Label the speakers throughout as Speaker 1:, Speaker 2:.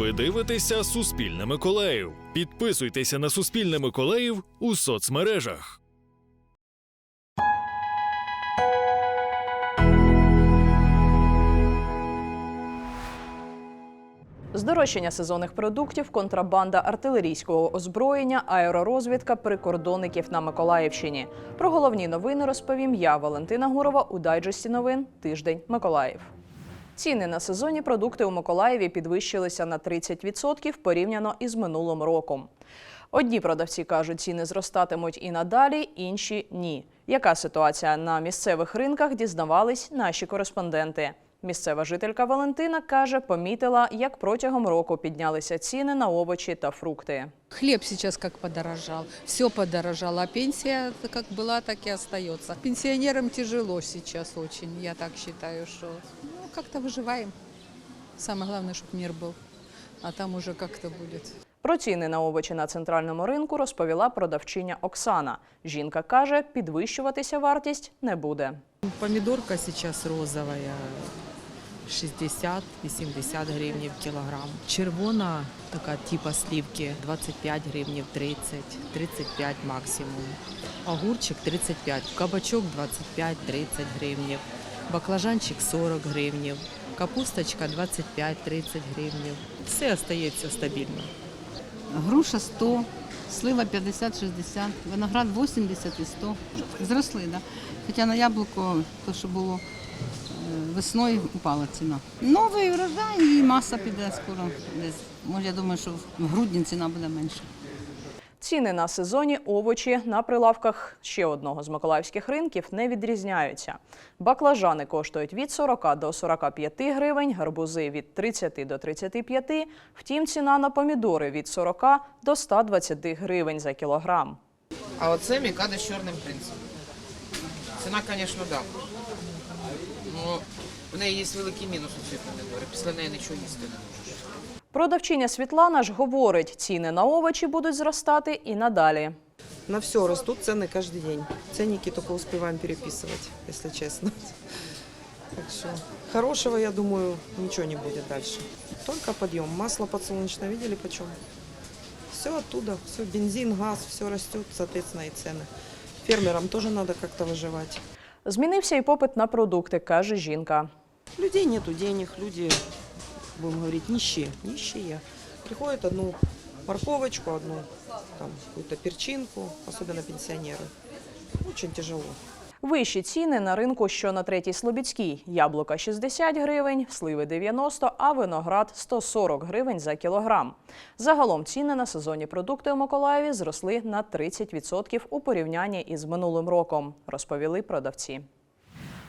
Speaker 1: Ви дивитеся Суспільне Миколаїв. Підписуйтеся на Суспільне Миколаїв у соцмережах.
Speaker 2: Здорожчання сезонних продуктів, контрабанда артилерійського озброєння, аеророзвідка прикордонників на Миколаївщині. Про головні новини розповім я, Валентина Гурова, у дайджесті новин Тиждень Миколаїв. Ціни на сезонні продукти у Миколаєві підвищилися на 30% порівняно із минулим роком. Одні продавці кажуть, ціни зростатимуть і надалі, інші ні. Яка ситуація на місцевих ринках дізнавались наші кореспонденти. Місцева жителька Валентина каже, помітила, як протягом року піднялися ціни на овочі та фрукти.
Speaker 3: Хлеб сейчас как подорожал, все подорожало, а пенсия как была, так и остается. Пенсионерам тяжело сейчас очень, я так считаю, что ну, как-то выживаем. Самое главное, чтобы мир был, а там уже как-то будет.
Speaker 2: Про ціни на овочі на центральному ринку розповіла продавчиня Оксана. Жінка каже, підвищуватися вартість не буде.
Speaker 4: Помидорка сейчас розовая, 60 и 70 гривен в. Червона, такая типа сливки, 25 гривен 30, 35 максимум. Огурчик 35, кабачок 25-30 гривен, баклажанчик 40 гривен, капусточка 25-30 гривен. Все остается стабильно.
Speaker 5: Груша 100, слива 50-60, виноград 80 і 100. Зросли, да. Хоча на яблуко, то що було весною, упала ціна. Новий врожай і маса піде скоро. Десь. Може, я думаю, що в грудні ціна буде менша.
Speaker 2: Ціни на сезонні овочі на прилавках ще одного з миколаївських ринків не відрізняються. Баклажани коштують від 40 до 45 гривень, гарбузи від 30 до 35, втім ціна на помідори від 40 до 120 гривень за кілограм.
Speaker 6: А оце мікада з чорним принцем. Ціна, звісно, так. Ну, в неї є великий мінус у цієї помідори. Після неї нічого їсти не можеш.
Speaker 2: Продавчиня Світлана ж говорить, ціни на овочі будуть зростати і надалі.
Speaker 7: На все растут цены каждый день. Ценники только успеваем переписывать, если честно. Так что хорошего, я думаю, ничего не будет дальше. Только подъем. Масло подсолнечное видели почем? Все оттуда, все, бензин, газ, все растет, соответственно, и цены. Фермерам тоже надо как-то выживать.
Speaker 2: Змінився і попит на продукти, каже жінка.
Speaker 7: Людей нету денег, люди, будем говорить, нищие, нищие. Приходят одну морковочку, одну там какую-то перчинку, особенно пенсионеры. Очень тяжело.
Speaker 2: Вищі ціни на ринку, що на третій Слобідській. Яблука 60 гривень, сливи 90, а виноград 140 гривень за кілограм. Загалом ціни на сезонні продукти у Миколаєві зросли на 30% у порівнянні із минулим роком, розповіли продавці.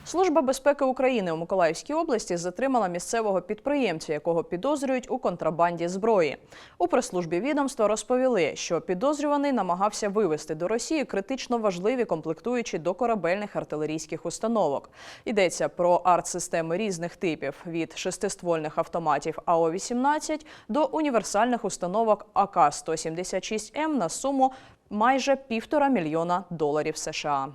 Speaker 2: Служба безпеки України у Миколаївській області затримала місцевого підприємця, якого підозрюють у контрабанді зброї. У прес-службі відомства розповіли, що підозрюваний намагався вивезти до Росії критично важливі комплектуючі до корабельних артилерійських установок. Йдеться про артсистеми різних типів від шестиствольних автоматів АО-18 до універсальних установок АК-176М на суму майже півтора мільйона доларів США.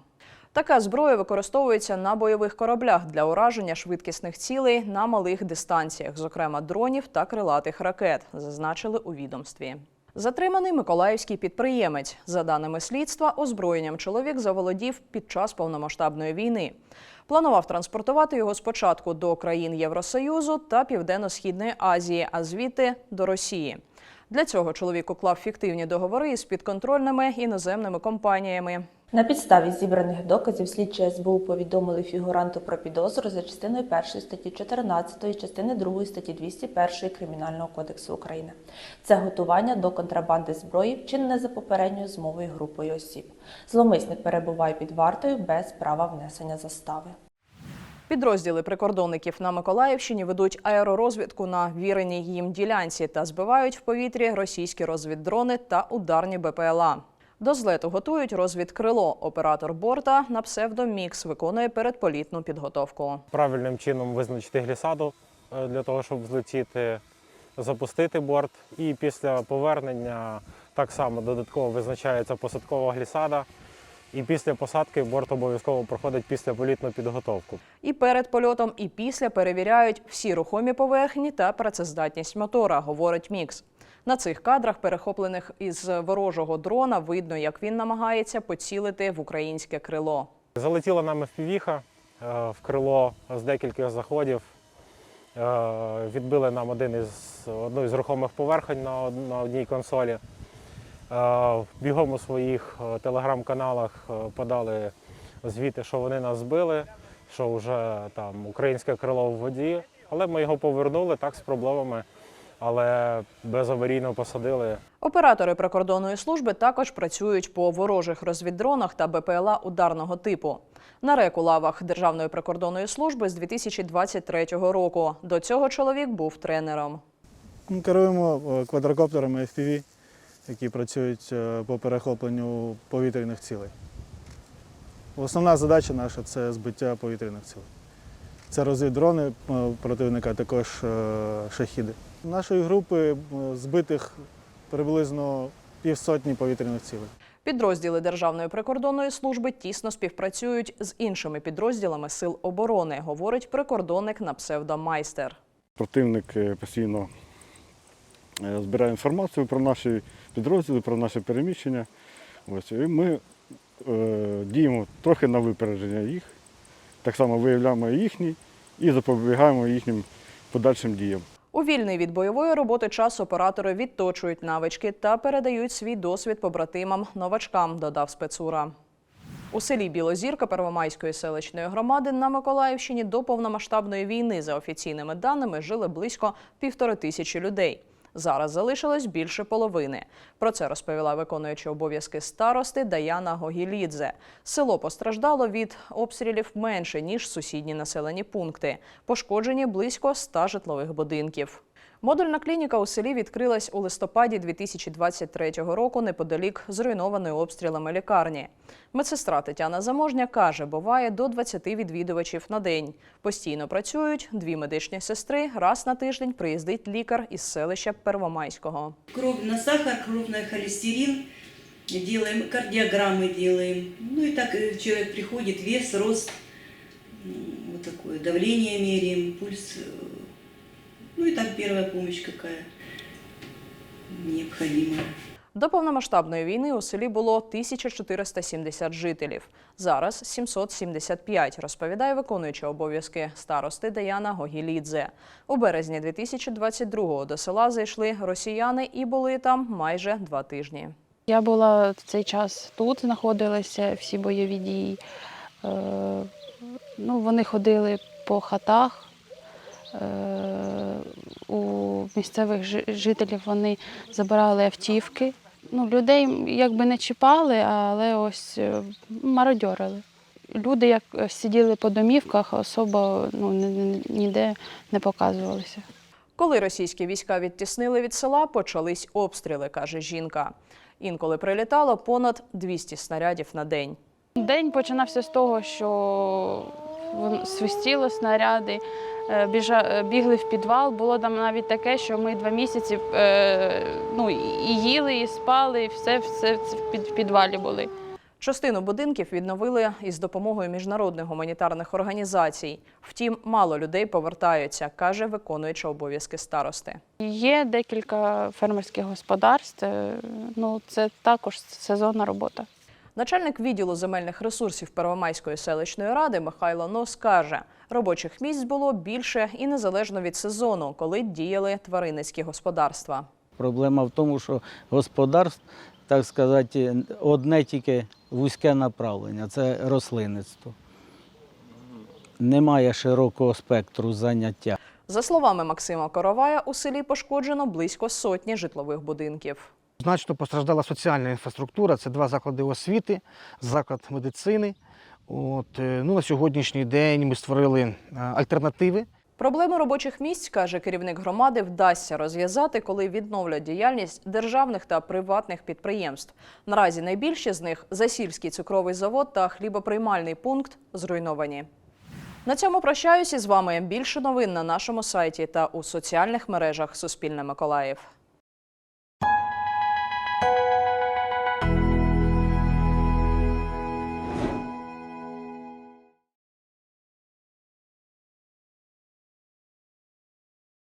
Speaker 2: Така зброя використовується на бойових кораблях для ураження швидкісних цілей на малих дистанціях, зокрема дронів та крилатих ракет, зазначили у відомстві. Затриманий миколаївський підприємець. За даними слідства, озброєнням чоловік заволодів під час повномасштабної війни. Планував транспортувати його спочатку до країн Євросоюзу та Південно-Східної Азії, а звідти до Росії. Для цього чоловік уклав фіктивні договори із підконтрольними іноземними компаніями.
Speaker 8: На підставі зібраних доказів слідчі СБУ повідомили фігуранту про підозру за частиною 1 статті 14, частини 2 статті 201 Кримінального кодексу України. Це готування до контрабанди зброї, вчинене за попередньою змовою групою осіб. Зломисник перебуває під вартою без права внесення застави.
Speaker 2: Підрозділи прикордонників на Миколаївщині ведуть аеророзвідку на віреній їм ділянці та збивають в повітрі російські розвіддрони та ударні БПЛА. До злету готують розвідкрило. Оператор борта на псевдомікс виконує передполітну підготовку.
Speaker 9: правильним чином визначити глісаду е, для того, щоб злетіти, запустити борт. І після повернення так само додатково визначається посадкова глісада І після посадки борт обов'язково проходить післяполітну підготовку.
Speaker 2: І перед польотом, і після перевіряють всі рухомі поверхні та працездатність мотора, говорить Мікс. На цих кадрах, перехоплених із ворожого дрона, видно, як він намагається поцілити в українське крило.
Speaker 9: Залетіла нам FPV-ха е, в крило з декількох заходів. Е, Відбили нам один із, одну із рухомих поверхонь на одній консолі. Е, Бігом у своїх е, телеграм-каналах е, подали звіти, що вони нас збили, що вже там українське крило в воді. Але ми його повернули так з проблемами, але безаварійно посадили.
Speaker 2: Оператори прикордонної служби також працюють по ворожих розвіддронах та БПЛА ударного типу. На реку лавах Державної прикордонної служби з 2023 року. До цього чоловік був тренером.
Speaker 10: Ми керуємо квадрокоптерами FPV, які працюють е, по перехопленню повітряних цілей. Основна задача наша це збиття повітряних цілей. Це розвіддрони е, противника, також е, шахіди. Нашої групи збитих приблизно півсотні повітряних цілей.
Speaker 2: Підрозділи Державної прикордонної служби тісно співпрацюють з іншими підрозділами сил оборони, говорить прикордонник на псевдомайстер.
Speaker 11: Противник постійно збирає інформацію про наші підрозділи, про наше переміщення. Ось, і ми е, діємо трохи на випередження їх, так само виявляємо їхні і запобігаємо їхнім подальшим діям.
Speaker 2: У вільний від бойової роботи час оператори відточують навички та передають свій досвід побратимам новачкам, додав спецура. У селі Білозірка Первомайської селищної громади на Миколаївщині до повномасштабної війни, за офіційними даними, жили близько півтори тисячі людей. Зараз залишилось більше половини. Про це розповіла виконуюча обов'язки старости Даяна Гогілідзе. Село постраждало від обстрілів менше ніж сусідні населені пункти. Пошкоджені близько 100 житлових будинків. Модульна клініка у селі відкрилась у листопаді 2023 року неподалік зруйнованої обстрілами лікарні. Медсестра Тетяна Заможня каже, буває до 20 відвідувачів на день. Постійно працюють дві медичні сестри. Раз на тиждень приїздить лікар із селища Первомайського.
Speaker 12: Кровь на сахар, кровь на холестерин, делаем, кардиограммы делаем. Ну и так э, человек приходит, вес, рост, вот такое, давление меряем, пульс. Ну и так первая помощь какая необходимая.
Speaker 2: До повномасштабної війни у селі було 1470 жителів. Зараз 775, розповідає виконуюча обов'язки старости Даяна Гогілідзе. У березні 2022-го до села зайшли росіяни і були там майже два тижні.
Speaker 13: Я була в цей час тут, знаходилися всі бойові дії. Е, ну, вони ходили по хатах. Е, у місцевих жителів вони забирали автівки. Ну, людей якби не чіпали, але ось е, мародьорили. Люди, як сиділи по домівках, особо ну, ні- ні- ніде не показувалися.
Speaker 2: Коли російські війська відтіснили від села, почались обстріли, каже жінка. Інколи прилітало понад 200 снарядів на день.
Speaker 13: День починався з того, що свистіли снаряди, бігли в підвал. Було там навіть таке, що ми два місяці е, ну, і їли, і спали, і все, все в під- підвалі були.
Speaker 2: Частину будинків відновили із допомогою міжнародних гуманітарних організацій. Втім, мало людей повертаються, каже виконуюча обов'язки старости.
Speaker 13: Є декілька фермерських господарств. е, Ну, це також сезонна робота.
Speaker 2: Начальник відділу земельних ресурсів Первомайської селищної ради Михайло Нос каже, робочих місць було більше і незалежно від сезону, коли діяли тваринницькі господарства.
Speaker 14: Проблема в тому, що господарств, так сказати, одне тільки вузьке направлення це рослинництво. Немає широкого спектру заняття.
Speaker 2: За словами Максима Коровая, у селі пошкоджено близько сотні житлових будинків.
Speaker 15: Значно постраждала соціальна інфраструктура. Це два заклади освіти, заклад медицини. От, е, ну, на сьогоднішній день ми створили е, альтернативи.
Speaker 2: Проблеми робочих місць, каже керівник громади, вдасться розв'язати, коли відновлять діяльність державних та приватних підприємств. Наразі найбільші з них Засільський цукровий завод та хлібоприймальний пункт зруйновані. На цьому прощаюся з вами. Більше новин на нашому сайті та у соціальних мережах Суспільне Миколаїв.